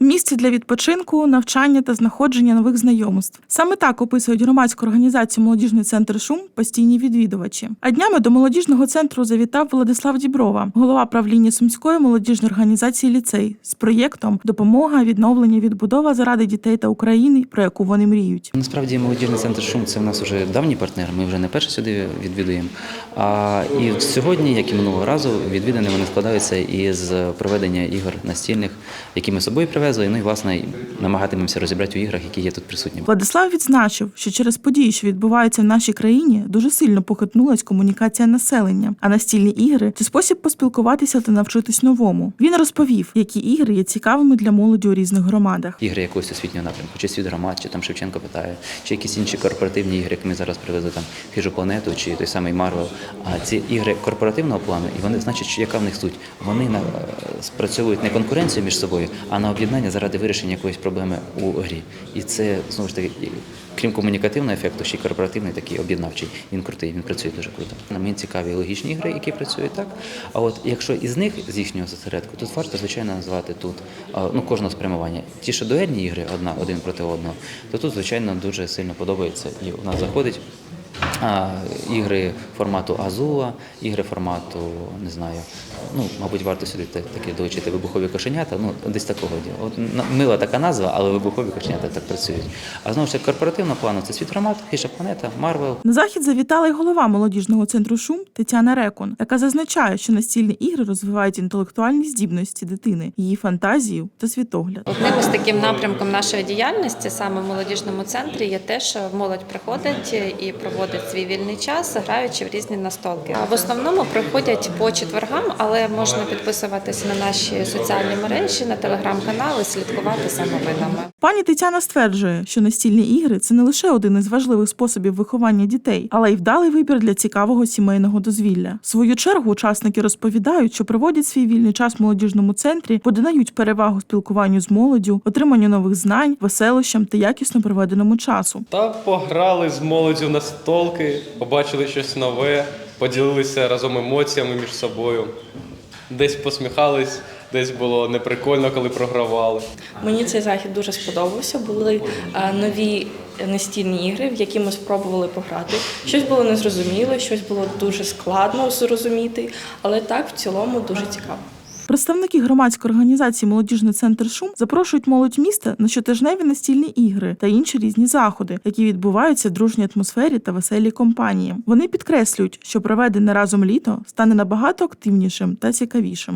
місце для відпочинку, навчання та знаходження нових знайомств. Саме так описують громадську організацію Молодіжний центр Шум постійні відвідувачі. А днями до молодіжного центру завітав Владислав Діброва, голова правління Сумської молодіжної організації ліцей з проєктом Допомога, відновлення, відбудова заради дітей та України, про яку вони мріють. Насправді молодіжний центр Шум це в нас вже давній партнер. Ми вже не перше сюди відвідуємо. А і сьогодні, як і минулого разу, відвідини вони складаються із проведення ігор настільних, які ми собою привезли. Ну і власне намагатимемося розібрати у іграх, які є тут присутні. Владислав відзначив, що через події, що відбуваються в нашій країні, дуже сильно похитнулась комунікація населення. А настільні ігри це спосіб поспілкуватися та навчитись новому. Він розповів, які ігри є цікавими для молоді у різних громадах. Ігри якогось освітнього напрямку, чи світ громад, чи там Шевченко питає, чи якісь інші корпоративні ігри, як ми зараз привезли там хижу планету, чи той самий Марвел. А ці ігри корпоративного плану, і вони значить, яка в них суть? Вони на спрацьовують не конкуренцію між собою, а на об'єднання заради вирішення якоїсь проблеми у грі. І це знову ж таки. Крім комунікативного ефекту, ще й корпоративний такий об'єднавчий. Він крутий, він працює дуже круто. Нам цікаві логічні ігри, які працюють так. А от якщо із них, з їхнього зосередку, тут варто звичайно назвати тут ну кожного спрямування. Ті, що дуельні ігри, одна один проти одного, то тут звичайно дуже сильно подобається. І у нас заходить а, ігри формату Азула, ігри формату, не знаю, ну, мабуть, варто сюди та- таки долучити вибухові кошенята, ну, десь такого діла. От мила така назва, але вибухові кошенята так працюють. А знову ж таки, корпоративного плану це світ громад, хиша планета, Марвел. На захід завітала й голова молодіжного центру Шум Тетяна Рекон, яка зазначає, що настільні ігри розвивають інтелектуальні здібності дитини, її фантазію та світогляд. Одним із таким напрямком нашої діяльності саме в молодіжному центрі є те, що молодь приходить і проводить свій вільний час, граючи в різні настолки. А в основному приходять по четвергам, але можна підписуватися на наші соціальні мережі, на телеграм-канали, слідкувати за новинами. Пані Тетяна стверджує, що настільні ігри це не лише один із важливих способів виховання дітей, але й вдалий вибір для цікавого сімейного дозвілля. В свою чергу учасники розповідають, що проводять свій вільний час в молодіжному центрі, бо надають перевагу спілкуванню з молоддю, отриманню нових знань, веселощам та якісно проведеному часу. Та пограли з молоддю на столки, побачили щось нове, поділилися разом емоціями між собою. Десь посміхались, десь було неприкольно, коли програвали. Мені цей захід дуже сподобався. Були е, нові настільні ігри, в які ми спробували пограти. Щось було незрозуміло, щось було дуже складно зрозуміти, але так в цілому дуже цікаво. Представники громадської організації Молодіжний центр Шум запрошують молодь міста на щотижневі настільні ігри та інші різні заходи, які відбуваються в дружній атмосфері та веселій компанії. Вони підкреслюють, що проведене разом літо стане набагато активнішим та цікавішим.